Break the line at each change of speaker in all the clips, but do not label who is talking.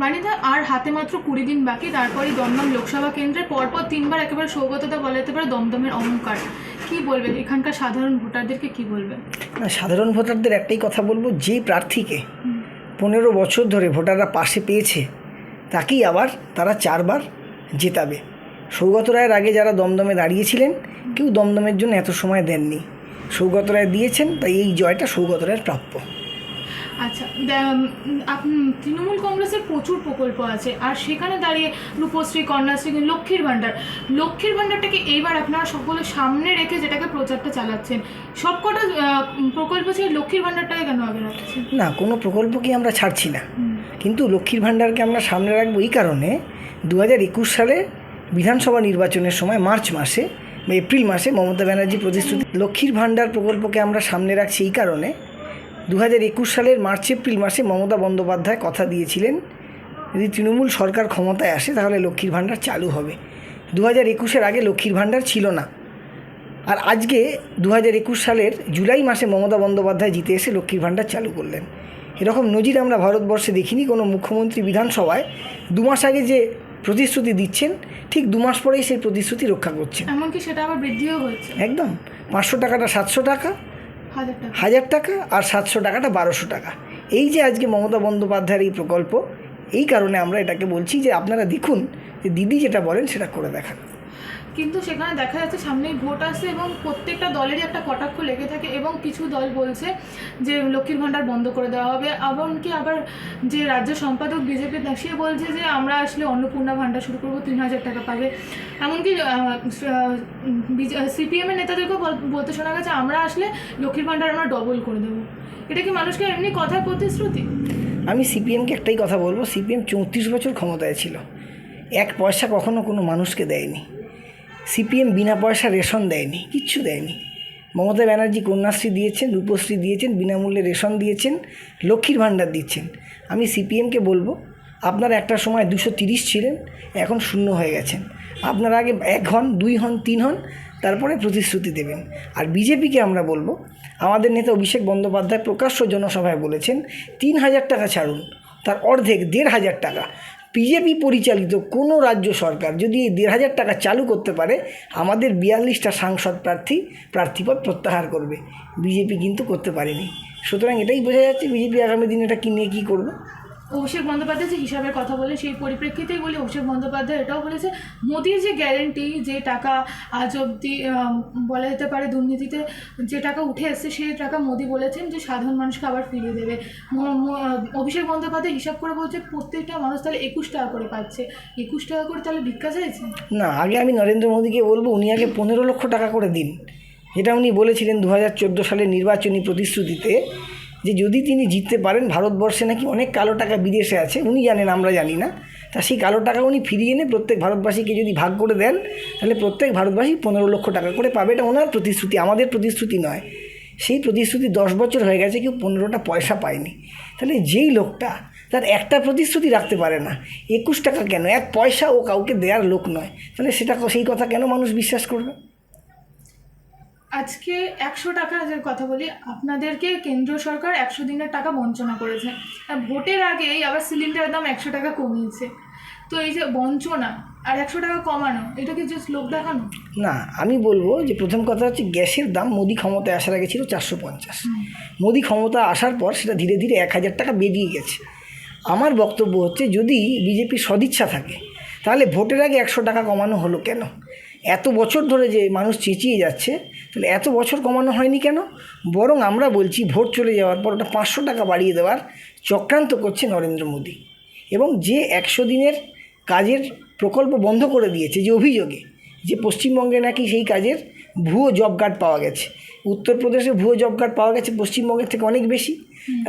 বাণীদা আর হাতে মাত্র কুড়ি দিন বাকি, তারপরই দমদম লোকসভা কেন্দ্রে পরপর তিনবার একেবারে সৌগততা বলা যেতে পারে দমদমের অহংকার। কি বলবেন? এখানকার সাধারণ ভোটারদেরকে কি বলবেন?
সাধারণ ভোটারদের একটাই কথা বলব, যে প্রার্থীকে পনেরো বছর ধরে ভোটাররা পাশে পেয়েছে, তাকেই আবার তারা চারবার জেতাবে। সৌগত রায়ের আগে যারা দমদমে দাঁড়িয়েছিলেন, কেউ দমদমের জন্য এত সময় দেননি। সৌগত রায় দিয়েছেন, তাই এই জয়টা সৌগত রায়ের প্রাপ্য।
আচ্ছা তৃণমূল কংগ্রেসের প্রচুর প্রকল্প আছে আর সেখানে দাঁড়িয়ে রূপশ্রী কন্যাশ্রী লক্ষ্মীর ভাণ্ডার লক্ষ্মীর ভাণ্ডারটাকে এইবার আপনারা সকলে সামনে রেখে যেটাকে প্রচারটা চালাচ্ছেন সবকটা প্রকল্প ছিল লক্ষ্মীর ভাণ্ডারটাকে কেন আগে রাখছেন?
না কোনো প্রকল্পকে আমরা ছাড়ছি না কিন্তু লক্ষ্মীর ভাণ্ডারকে আমরা সামনে রাখব এই কারণে দু হাজার একুশ সালে বিধানসভা নির্বাচনের সময় মার্চ মাসে বা এপ্রিল মাসে মমতা ব্যানার্জি প্রতিশ্রুতি লক্ষ্মীর ভাণ্ডার প্রকল্পকে আমরা সামনে রাখছি এই কারণে দু হাজার একুশ সালের মার্চ এপ্রিল মাসে মমতা বন্দ্যোপাধ্যায় কথা দিয়েছিলেন যদি তৃণমূল সরকার ক্ষমতায় আসে তাহলে লক্ষ্মীর ভাণ্ডার চালু হবে। দু হাজার একুশের আগে লক্ষ্মীর ভাণ্ডার ছিল না। আর আজকে দু হাজার একুশ সালের জুলাই মাসে মমতা বন্দ্যোপাধ্যায় জিতে এসে লক্ষ্মীর ভাণ্ডার চালু করলেন। এরকম নজির আমরা ভারতবর্ষে দেখিনি কোনো মুখ্যমন্ত্রী বিধানসভায়। দু মাস আগে যে প্রতিশ্রুতি দিচ্ছেন ঠিক দু মাস পরেই সেই প্রতিশ্রুতি রক্ষা করছেন।
এমনকি সেটা আবার বৃদ্ধিও হয়েছে।
একদম। পাঁচশো টাকাটা সাতশো টাকা
হাজার টাকা।
আর সাতশো টাকাটা বারোশো টাকা। এই যে আজকে মমতা বন্দ্যোপাধ্যায়ের এই প্রকল্প, এই কারণে আমরা এটাকে বলছি যে আপনারা দেখুন যে দিদি যেটা বলেন সেটা করে দেখান।
কিন্তু সেখানে দেখা যাচ্ছে সামনেই ভোট আসছে এবং প্রত্যেকটা দলেরই একটা কটাক্ষ লেগে থাকে এবং কিছু দল বলছে যে লক্ষ্মীর ভাণ্ডার বন্ধ করে দেওয়া হবে। এমনকি আবার যে রাজ্য সম্পাদক বিজেপি সে বলছে যে, আমরা আসলে অন্নপূর্ণা ভাণ্ডার শুরু করব, তিন হাজার টাকা পাবে। এমনকি সিপিএমের নেতাদেরকেও বল- বলতে শোনা গেছে, আমরা আসলে লক্ষ্মীর ভাণ্ডার আমরা ডবল করে দেবো। এটা কি মানুষকে এমনি কথায় প্রতিশ্রুতি?
আমি সিপিএমকে একটাই কথা বলব, সিপিএম চৌত্রিশ বছর ক্ষমতায় ছিল। এক পয়সা কখনো কোনো মানুষকে দেয়নি। সিপিএম বিনা পয়সা রেশন দেয়নি, কিচ্ছু দেয়নি। মমতা ব্যানার্জি কন্যাশ্রী দিয়েছেন, রূপশ্রী দিয়েছেন, বিনামূল্যে রেশন দিয়েছেন, লক্ষ্মীর ভাণ্ডার দিচ্ছেন। আমি সিপিএমকে বলব, আপনারা একটা সময় দুশো তিরিশ ছিলেন, এখন শূন্য হয়ে গেছেন। আপনারা আগে এক হন, দুই হন, তিন হন, তারপরে প্রতিশ্রুতি দেবেন। আর বিজেপিকে আমরা বলব, আমাদের নেতা অভিষেক বন্দ্যোপাধ্যায় প্রকাশ্য জনসভায় বলেছেন, তিন হাজার টাকা ছাড়ুন, তার অর্ধেক, দেড় হাজার টাকা। বিজেপি পরিচালিত কোনো রাজ্য সরকার যদি এই দেড় হাজার টাকা চালু করতে পারে, আমাদের বিয়াল্লিশটা সাংসদ প্রার্থী, প্রার্থীপদ প্রত্যাহার করবে। বিজেপি কিন্তু করতে পারেনি। সুতরাং এটাই বোঝা যাচ্ছে, বিজেপি আগামী দিনে এটা কী নিয়ে কী করবে?
অভিষেক বন্দ্যোপাধ্যায় যে হিসাবের কথা বলে সেই পরিপ্রেক্ষিতেই বলি অভিষেক বন্দ্যোপাধ্যায় এটাও বলেছে মোদির যে গ্যারেন্টি যে টাকা আজ আহ, বলা যেতে পারে দুর্নীতিতে যে টাকা উঠে এসছে সেই টাকা মোদি বলেছেন যে সাধারণ মানুষকে আবার ফিরিয়ে দেবে। অভিষেক বন্দ্যোপাধ্যায় হিসাব করে বলছে প্রত্যেকটা মানুষ তাহলে একুশ টাকা করে পাচ্ছে। একুশ টাকা করে তাহলে ভিক্ষা চাইছে?
না আগে আমি নরেন্দ্র মোদীকে বলব উনি আগে পনেরো লক্ষ টাকা করে দিন। এটা উনি বলেছিলেন দু হাজার চোদ্দ সালের নির্বাচনী প্রতিশ্রুতিতে। যে যদি তিনি জিততে পারেন ভারতবর্ষে নাকি অনেক কালো টাকা বিদেশে আছে, উনি জানেন, আমরা জানি না। তা সেই কালো টাকা উনি ফিরিয়ে এনে প্রত্যেক ভারতবাসীকে যদি ভাগ করে দেন, তাহলে প্রত্যেক ভারতবাসী পনেরো লক্ষ টাকা করে পাবে। এটা ওনার প্রতিশ্রুতি, আমাদের প্রতিশ্রুতি নয়। সেই প্রতিশ্রুতি দশ বছর হয়ে গেছে, কেউ পনেরোটা পয়সা পায়নি। তাহলে যেই লোকটা তার একটা প্রতিশ্রুতি রাখতে পারে না। একুশ টাকা কেন? এক পয়সা ও কাউকে দেওয়ার লোক নয়। তাহলে সেটা সেই কথা কেন মানুষ বিশ্বাস করবে?
আজকে একশো টাকা যে কথা বলি আপনাদেরকে কেন্দ্র সরকার একশো দিনের টাকা বঞ্চনা করেছে। আর ভোটের আগেই আবার সিলিন্ডারের দাম একশো টাকা কমিয়েছে। তো এই যে বঞ্চনা আর একশো টাকা কমানো এটা কি জাস্ট লোক দেখানো?
না আমি বলব যে প্রথম কথা হচ্ছে গ্যাসের দাম মোদি ক্ষমতায় আসার আগে ছিল চারশো পঞ্চাশ। মোদি ক্ষমতা আসার পর সেটা ধীরে ধীরে এক হাজার টাকা বেরিয়ে গেছে। আমার বক্তব্য হচ্ছে যদি বিজেপি সদিচ্ছা থাকে তাহলে ভোটের আগে একশো টাকা কমানো হলো কেন? এত বছর ধরে যে মানুষ চেঁচিয়ে যাচ্ছে, তাহলে এত বছর কমানো হয়নি কেন? বরং আমরা বলছি ভোট চলে যাওয়ার পর ওটা পাঁচশো টাকা বাড়িয়ে দেওয়ার চক্রান্ত করছে নরেন্দ্র মোদী। এবং যে একশো দিনের কাজের প্রকল্প বন্ধ করে দিয়েছে, যে অভিযোগে, যে পশ্চিমবঙ্গে নাকি সেই কাজের ভুয়ো জব কার্ড পাওয়া গেছে। উত্তরপ্রদেশে ভুয়ো জব কার্ড পাওয়া গেছে পশ্চিমবঙ্গের থেকে অনেক বেশি।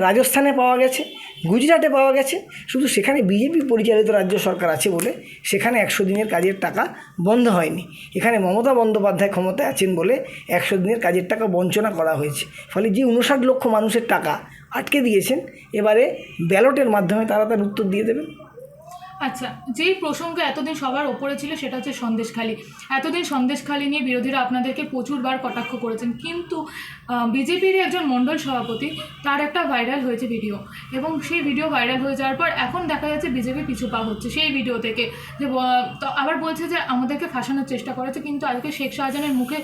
রাজস্থানে পাওয়া গেছে, গুজরাটে পাওয়া গেছে, শুধু সেখানে বিজেপি পরিচালিত রাজ্য সরকার আছে বলে সেখানে একশো দিনের কাজের টাকা বন্ধ হয়নি। এখানে মমতা বন্দ্যোপাধ্যায় ক্ষমতায় আছেন বলে একশো দিনের কাজের টাকা বঞ্চনা করা হয়েছে। ফলে যে উনষাট লক্ষ মানুষের টাকা আটকে দিয়েছেন, এবারে ব্যালটের মাধ্যমে তারা তার উত্তর দিয়ে দেবেন।
আচ্ছা যেই প্রসঙ্গ এতদিন সবার ওপরে ছিল সেটা হচ্ছে সন্দেশখালী। এতদিন সন্দেশখালী নিয়ে বিরোধীরা আপনাদেরকে প্রচুরবার কটাক্ষ করেছেন। কিন্তু বিজেপির একজন মণ্ডল সভাপতি, তার একটা ভাইরাল হয়েছে ভিডিও। এবং সেই ভিডিও ভাইরাল হয়ে যাওয়ার পর এখন দেখা যাচ্ছে বিজেপি পিছু পা হচ্ছে সেই ভিডিও থেকে। যে আবার বলছে যে, আমাদেরকে ফাঁসানোর চেষ্টা করেছে। কিন্তু আজকে শেখ শাহজাহানের মুখে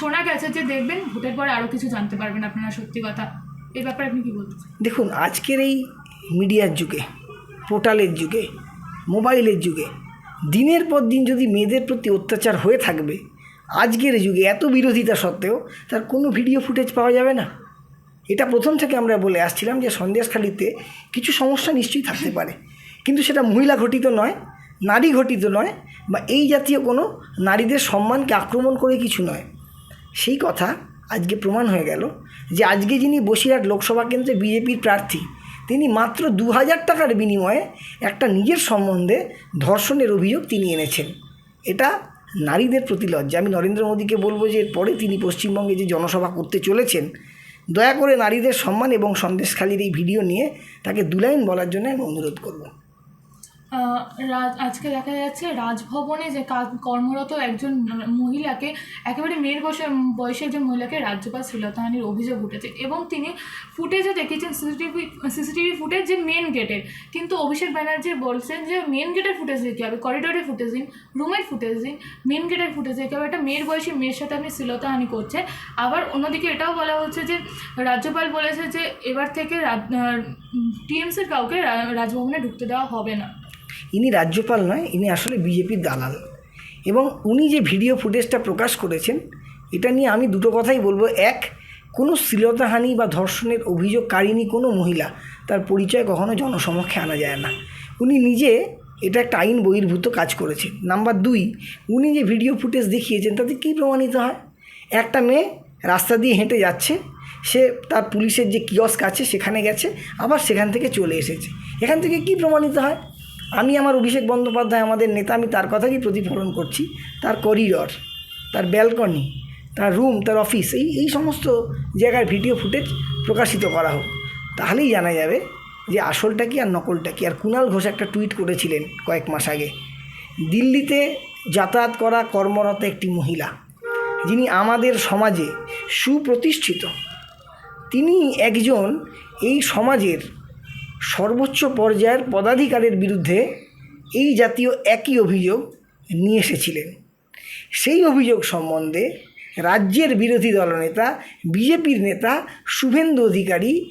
শোনা গেছে যে, দেখবেন, ভোটের পরে আরও কিছু জানতে পারবেন আপনারা সত্যি কথা। এই ব্যাপারে আপনি কী বলতে চান?
দেখুন, আজকের এই মিডিয়ার যুগে, পোর্টালের যুগে মোবাইলের যুগে। দিনের পর দিন যদি মেয়েদের প্রতি অত্যাচার হয়ে থাকবে, আজকের যুগে এত বিরোধিতা সত্ত্বেও তার কোনো ভিডিও ফুটেজ পাওয়া যাবে না। এটা প্রথম থেকে আমরা বলে আসছিলাম যে সন্দেশখালিতে কিছু সমস্যা নিশ্চয়ই থাকতে পারে। কিন্তু সেটা মহিলা ঘটিত নয়, নারী ঘটিত নয় বা এই জাতীয় কোনো নারীদের সম্মানকে আক্রমণ করে কিছু নয়। সেই কথা আজকে প্রমাণ হয়ে গেল যে আজকে যিনি বসিরহাট লোকসভা কেন্দ্রে বিজেপির প্রার্থী তিনি মাত্র দু হাজার টাকার বিনিময়ে একটা নিজের সম্বন্ধে ধর্ষণের অভিযোগ তিনি এনেছেন। এটা নারীদের প্রতি লজ্জা। আমি নরেন্দ্র মোদীকে বলব যে এরপরে তিনি পশ্চিমবঙ্গে যে জনসভা করতে চলেছেন, দয়া করে নারীদের সম্মান এবং সন্দেশখালির এই ভিডিও নিয়ে তাকে দু লাইন বলার জন্য আমি অনুরোধ করব।
রাজ, আজকে দেখা যাচ্ছে রাজভবনে যে কর্মরত একজন মহিলাকে, একেবারে মেয়ের বয়সে বয়সে একজন মহিলাকে রাজ্যপাল শ্রীলতাহানির অভিযোগ উঠেছে এবং তিনি ফুটেজও দেখেছেন সিসিটিভি সিসিটিভি ফুটেজ যে মেন গেটের কিন্তু অভিষেক ব্যানার্জি বলছেন যে মেন গেটের ফুটেজ দিতে হবে করিডোরের ফুটেজ দিন রুমের ফুটেজ দিন মেন গেটের ফুটেজ দিতে হবে। একটা মেয়ের বয়সী মেয়ের সাথে আপনি শ্লীলতাহানি করছে আবার অন্যদিকে এটাও বলা হচ্ছে যে রাজ্যপাল বলেছে যে এবার থেকে টিএমসির কাউকে রাজভবনে ঢুকতে দেওয়া হবে না।
ইনি রাজ্যপাল নয়, ইনি আসলে বিজেপির দালাল। এবং উনি যে ভিডিও ফুটেজটা প্রকাশ করেছেন, এটা নিয়ে আমি দুটো কথাই বলব। এক, কোনো শ্লীলতাহানি বা ধর্ষণের অভিযোগকারিনী কোনো মহিলা, তার পরিচয় কখনো জনসমক্ষে আনা যায় না। উনি নিজে এটা একটা আইন বহির্ভূত কাজ করেছেন। নাম্বার দুই, উনি যে ভিডিও ফুটেজ দেখিয়েছেন, তাতে কী প্রমাণিত হয়? একটা মেয়ে রাস্তা দিয়ে হেঁটে যাচ্ছে, সে তার পুলিশের যে কিয়স্ক আছে, সেখানে গেছে, আবার সেখান থেকে চলে এসেছে। এখান থেকে কি প্রমাণিত হয়? আমি আমার অভিষেক বন্দ্যোপাধ্যায়, আমাদের নেতা, আমি তার কথাই প্রতিফলন করছি। তার করিডর তার ব্যালকনি তার রুম তার অফিস এই এই সমস্ত জায়গার ভিডিও ফুটেজ প্রকাশিত করা হোক। তাহলেই জানা যাবে যে আসলটা কি আর নকলটা কি। আর কুণাল ঘোষ একটা টুইট করেছিলেন কয়েক মাস আগে। দিল্লিতে যাতায়াত করা কর্মরত একটি মহিলা, যিনি আমাদের সমাজে সুপ্রতিষ্ঠিত। তিনি একজন এই সমাজের সর্বোচ্চ পর্যায়ের পদাধিকারের বিরুদ্ধে এই জাতীয় একই অভিযোগ নিয়ে এসেছিলেন। সেই অভিযোগ সম্বন্ধে রাজ্যের বিরোধী দলনেতা, বিজেপির নেতা শুভেন্দু অধিকারী